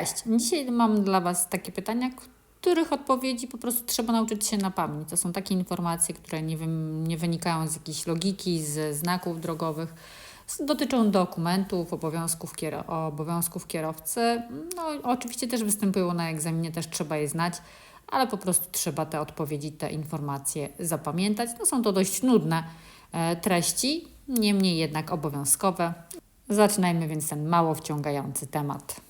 Cześć! Dzisiaj mam dla Was takie pytania, których odpowiedzi po prostu trzeba nauczyć się na pamięć. To są takie informacje, które nie, nie wynikają z jakiejś logiki, ze znaków drogowych. Dotyczą dokumentów, obowiązków, obowiązków kierowcy. No, oczywiście też występują na egzaminie, też trzeba je znać, ale po prostu trzeba te odpowiedzi, te informacje zapamiętać. No, są to dość nudne e, treści, niemniej jednak obowiązkowe. Zaczynajmy więc ten mało wciągający temat.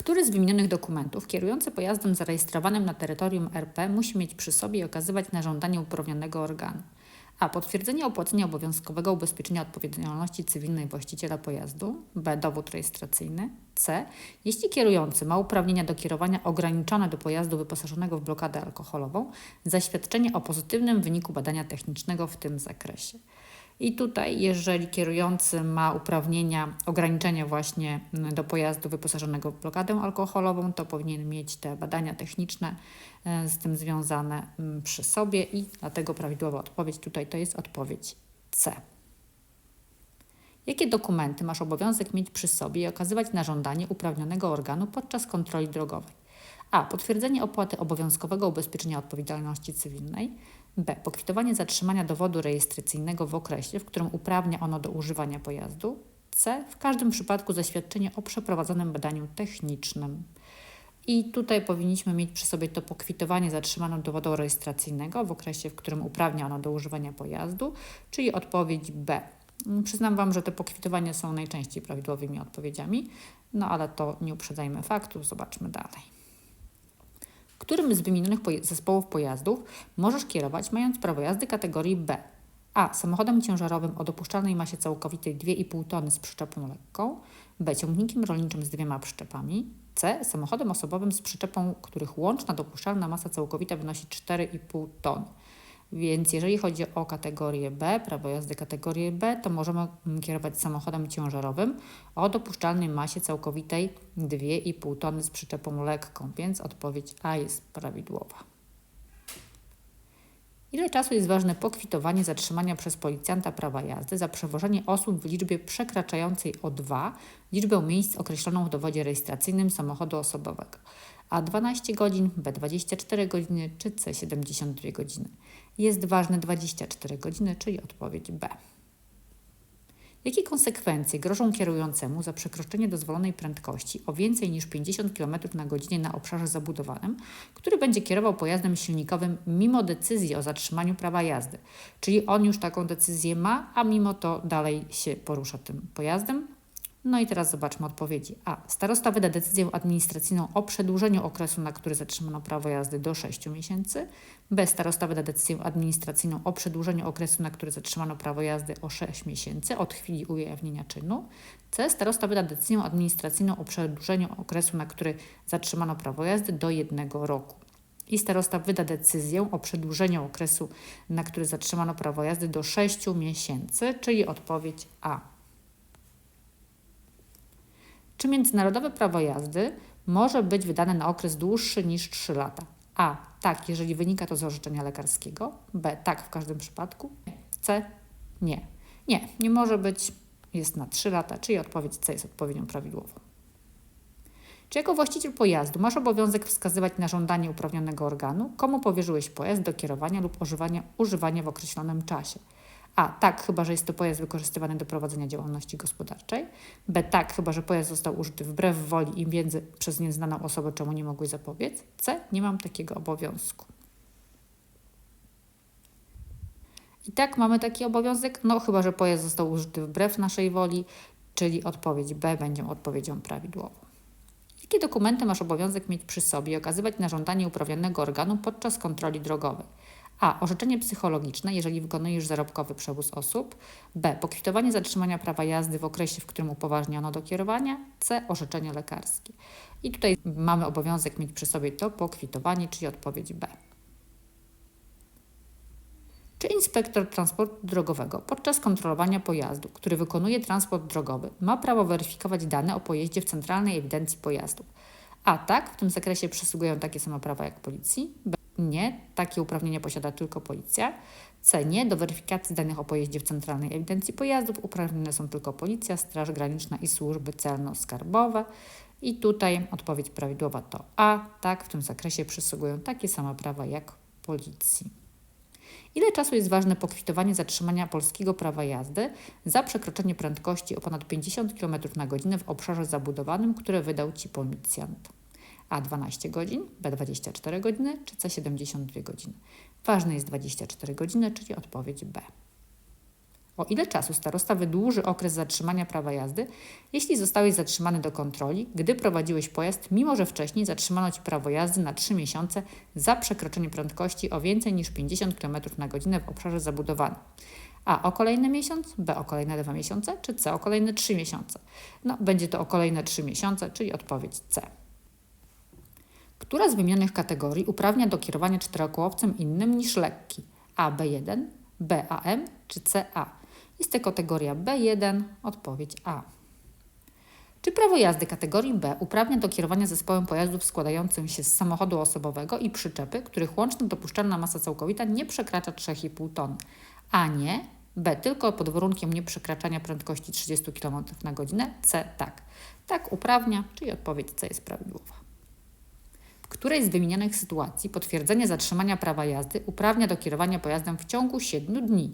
Który z wymienionych dokumentów kierujący pojazdem zarejestrowanym na terytorium RP musi mieć przy sobie i okazywać na żądanie uprawnionego organu? A. Potwierdzenie opłacenia obowiązkowego ubezpieczenia odpowiedzialności cywilnej właściciela pojazdu. B. Dowód rejestracyjny. C. Jeśli kierujący ma uprawnienia do kierowania ograniczone do pojazdu wyposażonego w blokadę alkoholową, zaświadczenie o pozytywnym wyniku badania technicznego w tym zakresie. I tutaj, jeżeli kierujący ma uprawnienia, ograniczenia właśnie do pojazdu wyposażonego w blokadę alkoholową, to powinien mieć te badania techniczne e, z tym związane mm, przy sobie i dlatego prawidłowa odpowiedź tutaj to jest odpowiedź C. Jakie dokumenty masz obowiązek mieć przy sobie i okazywać na żądanie uprawnionego organu podczas kontroli drogowej? A. Potwierdzenie opłaty obowiązkowego ubezpieczenia odpowiedzialności cywilnej. B. Pokwitowanie zatrzymania dowodu rejestracyjnego w okresie, w którym uprawnia ono do używania pojazdu. C. W każdym przypadku zaświadczenie o przeprowadzonym badaniu technicznym. I tutaj powinniśmy mieć przy sobie to pokwitowanie zatrzymania dowodu rejestracyjnego w okresie, w którym uprawnia ono do używania pojazdu, czyli odpowiedź B. Przyznam Wam, że te pokwitowania są najczęściej prawidłowymi odpowiedziami, no ale to nie uprzedzajmy faktów, zobaczmy dalej którym z wymienionych zespołów pojazdów możesz kierować, mając prawo jazdy kategorii B? A. Samochodem ciężarowym o dopuszczalnej masie całkowitej 2,5 tony z przyczepą lekką. B. Ciągnikiem rolniczym z dwiema przyczepami. C. Samochodem osobowym z przyczepą, których łączna dopuszczalna masa całkowita wynosi 4,5 tony. Więc jeżeli chodzi o kategorię B, prawo jazdy kategorię B, to możemy kierować samochodem ciężarowym o dopuszczalnej masie całkowitej 2,5 tony z przyczepą lekką, więc odpowiedź A jest prawidłowa. Ile czasu jest ważne pokwitowanie zatrzymania przez policjanta prawa jazdy za przewożenie osób w liczbie przekraczającej o 2 liczbę miejsc określoną w dowodzie rejestracyjnym samochodu osobowego? A 12 godzin, B 24 godziny czy C 72 godziny? Jest ważne 24 godziny, czyli odpowiedź B. Jakie konsekwencje grożą kierującemu za przekroczenie dozwolonej prędkości o więcej niż 50 km na godzinę na obszarze zabudowanym, który będzie kierował pojazdem silnikowym mimo decyzji o zatrzymaniu prawa jazdy? Czyli on już taką decyzję ma, a mimo to dalej się porusza tym pojazdem, no i teraz zobaczmy odpowiedzi. A. Starosta wyda decyzję administracyjną o przedłużeniu okresu, na który zatrzymano prawo jazdy do 6 miesięcy. B. Starosta wyda decyzję administracyjną o przedłużeniu okresu, na który zatrzymano prawo jazdy o 6 miesięcy od chwili ujawnienia czynu. C. Starosta wyda decyzję administracyjną o przedłużeniu okresu, na który zatrzymano prawo jazdy do jednego roku. I starosta wyda decyzję o przedłużeniu okresu, na który zatrzymano prawo jazdy do 6 miesięcy, czyli odpowiedź A. Czy międzynarodowe prawo jazdy może być wydane na okres dłuższy niż 3 lata? A. Tak, jeżeli wynika to z orzeczenia lekarskiego. B. Tak w każdym przypadku. C. Nie. Nie, nie może być. Jest na 3 lata, czyli odpowiedź C jest odpowiedzią prawidłową. Czy jako właściciel pojazdu masz obowiązek wskazywać na żądanie uprawnionego organu, komu powierzyłeś pojazd do kierowania lub używania, używania w określonym czasie? A. Tak, chyba że jest to pojazd wykorzystywany do prowadzenia działalności gospodarczej. B. Tak, chyba że pojazd został użyty wbrew woli i wiedzy przez nieznaną osobę, czemu nie mogłeś zapobiec. C. Nie mam takiego obowiązku. I tak mamy taki obowiązek, no chyba że pojazd został użyty wbrew naszej woli, czyli odpowiedź B będzie odpowiedzią prawidłową. Jakie dokumenty masz obowiązek mieć przy sobie i okazywać na żądanie uprawnionego organu podczas kontroli drogowej? A. Orzeczenie psychologiczne, jeżeli wykonujesz zarobkowy przewóz osób. B. Pokwitowanie zatrzymania prawa jazdy w okresie, w którym upoważniono do kierowania. C. Orzeczenie lekarskie. I tutaj mamy obowiązek mieć przy sobie to pokwitowanie, czyli odpowiedź B. Czy inspektor transportu drogowego podczas kontrolowania pojazdu, który wykonuje transport drogowy, ma prawo weryfikować dane o pojeździe w Centralnej Ewidencji Pojazdów? A tak, w tym zakresie przysługują takie same prawa jak policji. Nie, takie uprawnienia posiada tylko policja. C. Nie, do weryfikacji danych o pojeździe w Centralnej Ewidencji Pojazdów uprawnione są tylko policja, Straż Graniczna i służby celno-skarbowe. I tutaj odpowiedź prawidłowa to A. Tak, w tym zakresie przysługują takie same prawa jak policji. Ile czasu jest ważne pokwitowanie zatrzymania polskiego prawa jazdy za przekroczenie prędkości o ponad 50 km na godzinę w obszarze zabudowanym, które wydał Ci policjant? A 12 godzin, B 24 godziny czy C 72 godziny? Ważne jest 24 godziny, czyli odpowiedź B. O ile czasu starosta wydłuży okres zatrzymania prawa jazdy, jeśli zostałeś zatrzymany do kontroli, gdy prowadziłeś pojazd, mimo że wcześniej zatrzymano Ci prawo jazdy na 3 miesiące za przekroczenie prędkości o więcej niż 50 km na godzinę w obszarze zabudowanym? A o kolejny miesiąc, B o kolejne 2 miesiące, czy C o kolejne 3 miesiące? No, będzie to o kolejne 3 miesiące, czyli odpowiedź C. Która z wymienionych kategorii uprawnia do kierowania czterokołowcem innym niż lekki? A B1, B AM czy CA? Jest to kategoria B1, odpowiedź A. Czy prawo jazdy kategorii B uprawnia do kierowania zespołem pojazdów składającym się z samochodu osobowego i przyczepy, których łączna dopuszczalna masa całkowita nie przekracza 3,5 tony? A nie. B tylko pod warunkiem nieprzekraczania prędkości 30 km na godzinę. C tak. Tak uprawnia, czyli odpowiedź C jest prawidłowa. Której z wymienionych sytuacji potwierdzenie zatrzymania prawa jazdy uprawnia do kierowania pojazdem w ciągu 7 dni?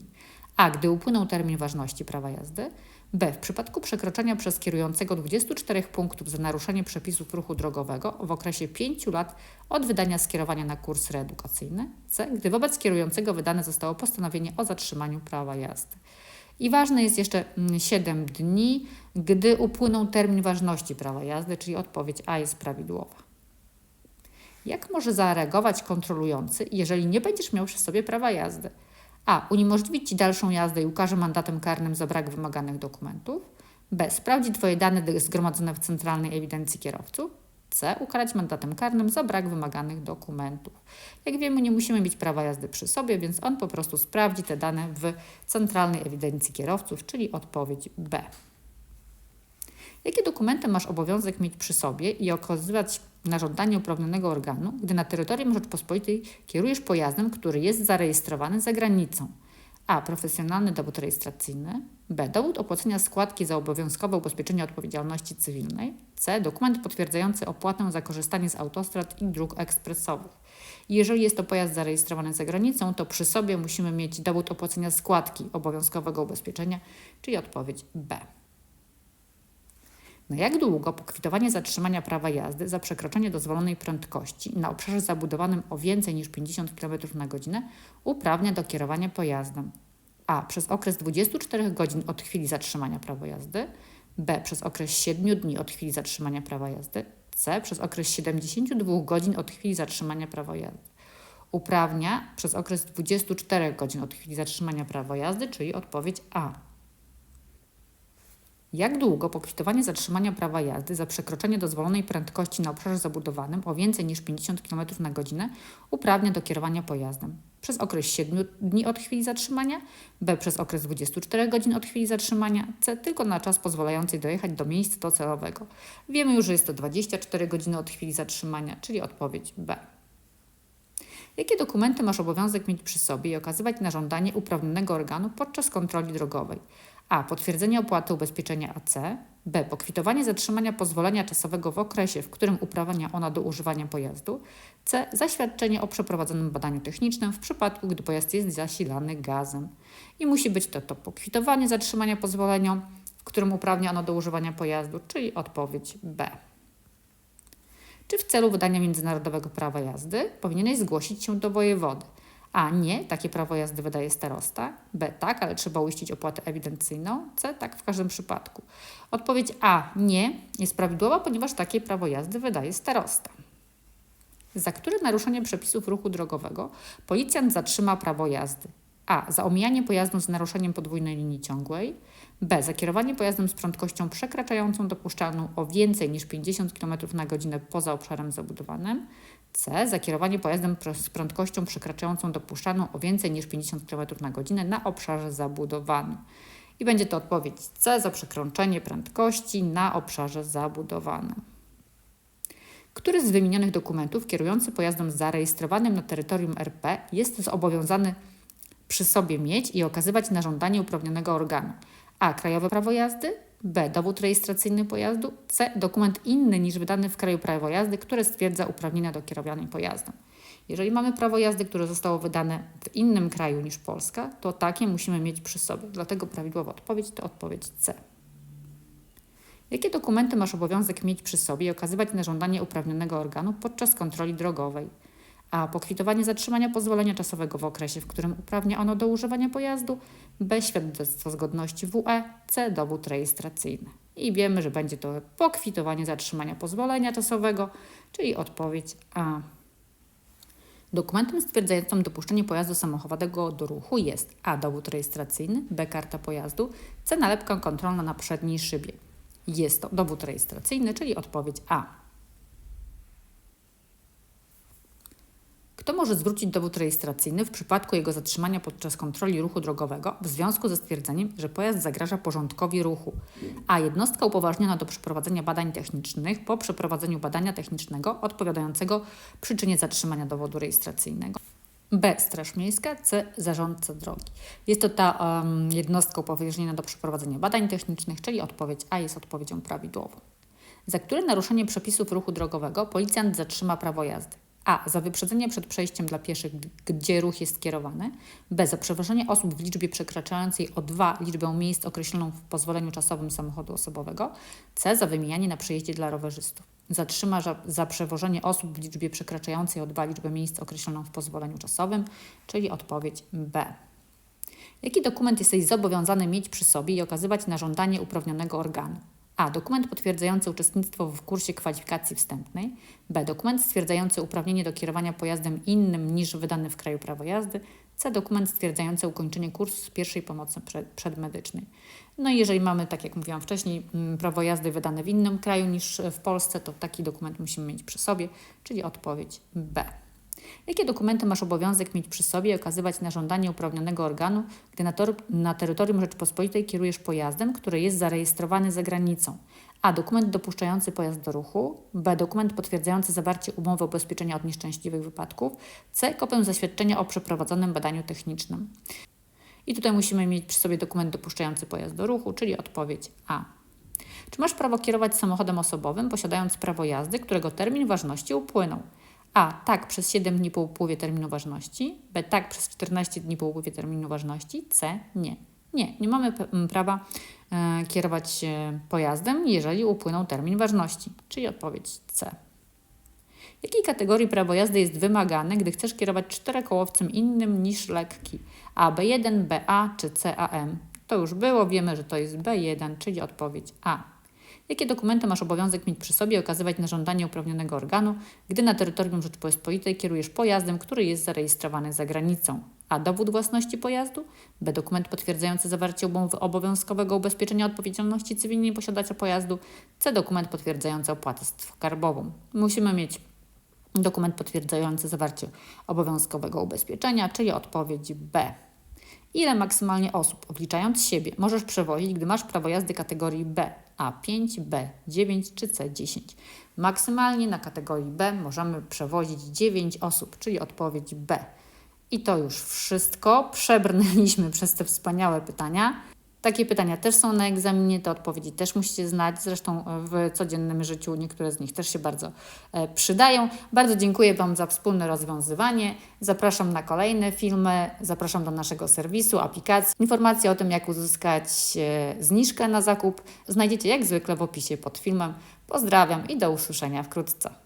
A. Gdy upłynął termin ważności prawa jazdy. B. W przypadku przekroczenia przez kierującego 24 punktów za naruszenie przepisów ruchu drogowego w okresie 5 lat od wydania skierowania na kurs reedukacyjny. C. Gdy wobec kierującego wydane zostało postanowienie o zatrzymaniu prawa jazdy. I ważne jest jeszcze 7 mm, dni, gdy upłynął termin ważności prawa jazdy, czyli odpowiedź A jest prawidłowa. Jak może zareagować kontrolujący, jeżeli nie będziesz miał przy sobie prawa jazdy? A. Uniemożliwić Ci dalszą jazdę i ukaże mandatem karnym za brak wymaganych dokumentów. B. Sprawdzi Twoje dane zgromadzone w Centralnej Ewidencji Kierowców. C. Ukarać mandatem karnym za brak wymaganych dokumentów. Jak wiemy, nie musimy mieć prawa jazdy przy sobie, więc on po prostu sprawdzi te dane w Centralnej Ewidencji Kierowców, czyli odpowiedź B. Jakie dokumenty masz obowiązek mieć przy sobie i okazywać na żądanie uprawnionego organu, gdy na terytorium Rzeczpospolitej kierujesz pojazdem, który jest zarejestrowany za granicą? A. Profesjonalny dowód rejestracyjny. B. Dowód opłacenia składki za obowiązkowe ubezpieczenie odpowiedzialności cywilnej. C. Dokument potwierdzający opłatę za korzystanie z autostrad i dróg ekspresowych. Jeżeli jest to pojazd zarejestrowany za granicą, to przy sobie musimy mieć dowód opłacenia składki obowiązkowego ubezpieczenia, czyli odpowiedź B. Na jak długo pokwitowanie zatrzymania prawa jazdy za przekroczenie dozwolonej prędkości na obszarze zabudowanym o więcej niż 50 km na godzinę uprawnia do kierowania pojazdem? A. Przez okres 24 godzin od chwili zatrzymania prawa jazdy. B. Przez okres 7 dni od chwili zatrzymania prawa jazdy. C. Przez okres 72 godzin od chwili zatrzymania prawa jazdy. Uprawnia przez okres 24 godzin od chwili zatrzymania prawa jazdy, czyli odpowiedź A. Jak długo pokwitowanie zatrzymania prawa jazdy za przekroczenie dozwolonej prędkości na obszarze zabudowanym o więcej niż 50 km na godzinę uprawnia do kierowania pojazdem? Przez okres 7 dni od chwili zatrzymania, B przez okres 24 godzin od chwili zatrzymania, C tylko na czas pozwalający dojechać do miejsca docelowego. Wiemy już, że jest to 24 godziny od chwili zatrzymania, czyli odpowiedź B. Jakie dokumenty masz obowiązek mieć przy sobie i okazywać na żądanie uprawnionego organu podczas kontroli drogowej? A. Potwierdzenie opłaty ubezpieczenia AC. B. Pokwitowanie zatrzymania pozwolenia czasowego w okresie, w którym uprawnia ona do używania pojazdu. C. Zaświadczenie o przeprowadzonym badaniu technicznym w przypadku, gdy pojazd jest zasilany gazem. I musi być to, to pokwitowanie zatrzymania pozwolenia, w którym uprawnia ono do używania pojazdu, czyli odpowiedź B. Czy w celu wydania międzynarodowego prawa jazdy powinieneś zgłosić się do wojewody? A. Nie, takie prawo jazdy wydaje starosta. B. Tak, ale trzeba uiścić opłatę ewidencyjną. C. Tak w każdym przypadku. Odpowiedź A. Nie jest prawidłowa, ponieważ takie prawo jazdy wydaje starosta. Za które naruszenie przepisów ruchu drogowego policjant zatrzyma prawo jazdy? A. Za omijanie pojazdu z naruszeniem podwójnej linii ciągłej. B. Za kierowanie pojazdem z prędkością przekraczającą dopuszczalną o więcej niż 50 km na godzinę poza obszarem zabudowanym. C. Za kierowanie pojazdem z prędkością przekraczającą dopuszczalną o więcej niż 50 km na godzinę na obszarze zabudowanym. I będzie to odpowiedź C za przekroczenie prędkości na obszarze zabudowanym. Który z wymienionych dokumentów kierujący pojazdem zarejestrowanym na terytorium RP jest zobowiązany przy sobie mieć i okazywać na żądanie uprawnionego organu? A. Krajowe prawo jazdy. B. Dowód rejestracyjny pojazdu. C. Dokument inny niż wydany w kraju prawo jazdy, które stwierdza uprawnienia do kierowania pojazdem. Jeżeli mamy prawo jazdy, które zostało wydane w innym kraju niż Polska, to takie musimy mieć przy sobie. Dlatego prawidłowa odpowiedź to odpowiedź C. Jakie dokumenty masz obowiązek mieć przy sobie i okazywać na żądanie uprawnionego organu podczas kontroli drogowej? A. Pokwitowanie zatrzymania pozwolenia czasowego w okresie, w którym uprawnia ono do używania pojazdu. B. Świadectwo zgodności WE. C. Dowód rejestracyjny. I wiemy, że będzie to pokwitowanie zatrzymania pozwolenia czasowego, czyli odpowiedź A. Dokumentem stwierdzającym dopuszczenie pojazdu samochodowego do ruchu jest A. Dowód rejestracyjny, B. Karta pojazdu, C. Nalepka kontrolna na przedniej szybie. Jest to dowód rejestracyjny, czyli odpowiedź A. Kto może zwrócić dowód rejestracyjny w przypadku jego zatrzymania podczas kontroli ruchu drogowego w związku ze stwierdzeniem, że pojazd zagraża porządkowi ruchu? A. Jednostka upoważniona do przeprowadzenia badań technicznych po przeprowadzeniu badania technicznego odpowiadającego przyczynie zatrzymania dowodu rejestracyjnego. B. Straż Miejska. C. Zarządca drogi. Jest to ta um, jednostka upoważniona do przeprowadzenia badań technicznych, czyli odpowiedź A jest odpowiedzią prawidłową. Za które naruszenie przepisów ruchu drogowego policjant zatrzyma prawo jazdy? A. Za wyprzedzenie przed przejściem dla pieszych, gdzie ruch jest kierowany. B. Za przewożenie osób w liczbie przekraczającej o 2 liczbę miejsc określoną w pozwoleniu czasowym samochodu osobowego. C. Za wymijanie na przejeździe dla rowerzystów. Zatrzyma za, za przewożenie osób w liczbie przekraczającej o 2 liczbę miejsc określoną w pozwoleniu czasowym, czyli odpowiedź B. Jaki dokument jesteś zobowiązany mieć przy sobie i okazywać na żądanie uprawnionego organu? A. Dokument potwierdzający uczestnictwo w kursie kwalifikacji wstępnej. B. Dokument stwierdzający uprawnienie do kierowania pojazdem innym niż wydany w kraju prawo jazdy. C. Dokument stwierdzający ukończenie kursu z pierwszej pomocy przed, przedmedycznej. No i jeżeli mamy, tak jak mówiłam wcześniej, mm, prawo jazdy wydane w innym kraju niż w Polsce, to taki dokument musimy mieć przy sobie, czyli odpowiedź B. Jakie dokumenty masz obowiązek mieć przy sobie i okazywać na żądanie uprawnionego organu, gdy na, na terytorium Rzeczypospolitej kierujesz pojazdem, który jest zarejestrowany za granicą? A. Dokument dopuszczający pojazd do ruchu. B. Dokument potwierdzający zawarcie umowy ubezpieczenia od nieszczęśliwych wypadków. C. Kopię zaświadczenia o przeprowadzonym badaniu technicznym. I tutaj musimy mieć przy sobie dokument dopuszczający pojazd do ruchu, czyli odpowiedź A. Czy masz prawo kierować samochodem osobowym, posiadając prawo jazdy, którego termin ważności upłynął? A. Tak, przez 7 dni po upływie terminu ważności. B. Tak, przez 14 dni po upływie terminu ważności. C. Nie. Nie, nie mamy prawa e, kierować e, pojazdem, jeżeli upłynął termin ważności, czyli odpowiedź C. Jakiej kategorii prawo jazdy jest wymagane, gdy chcesz kierować czterokołowcem innym niż lekki? A, B1, BA czy CAM? To już było, wiemy, że to jest B1, czyli odpowiedź A. Jakie dokumenty masz obowiązek mieć przy sobie i okazywać na żądanie uprawnionego organu, gdy na terytorium Rzeczypospolitej kierujesz pojazdem, który jest zarejestrowany za granicą? A. Dowód własności pojazdu. B. Dokument potwierdzający zawarcie obowiązkowego ubezpieczenia odpowiedzialności cywilnej posiadacza pojazdu. C. Dokument potwierdzający opłatę skarbową. Musimy mieć dokument potwierdzający zawarcie obowiązkowego ubezpieczenia, czyli odpowiedź B. Ile maksymalnie osób, obliczając siebie, możesz przewozić, gdy masz prawo jazdy kategorii B, A5, B9 czy C10? Maksymalnie na kategorii B możemy przewozić 9 osób, czyli odpowiedź B. I to już wszystko. Przebrnęliśmy przez te wspaniałe pytania. Takie pytania też są na egzaminie, te odpowiedzi też musicie znać. Zresztą w codziennym życiu niektóre z nich też się bardzo e, przydają. Bardzo dziękuję Wam za wspólne rozwiązywanie. Zapraszam na kolejne filmy, zapraszam do naszego serwisu, aplikacji. Informacje o tym, jak uzyskać e, zniżkę na zakup, znajdziecie jak zwykle w opisie pod filmem. Pozdrawiam i do usłyszenia wkrótce.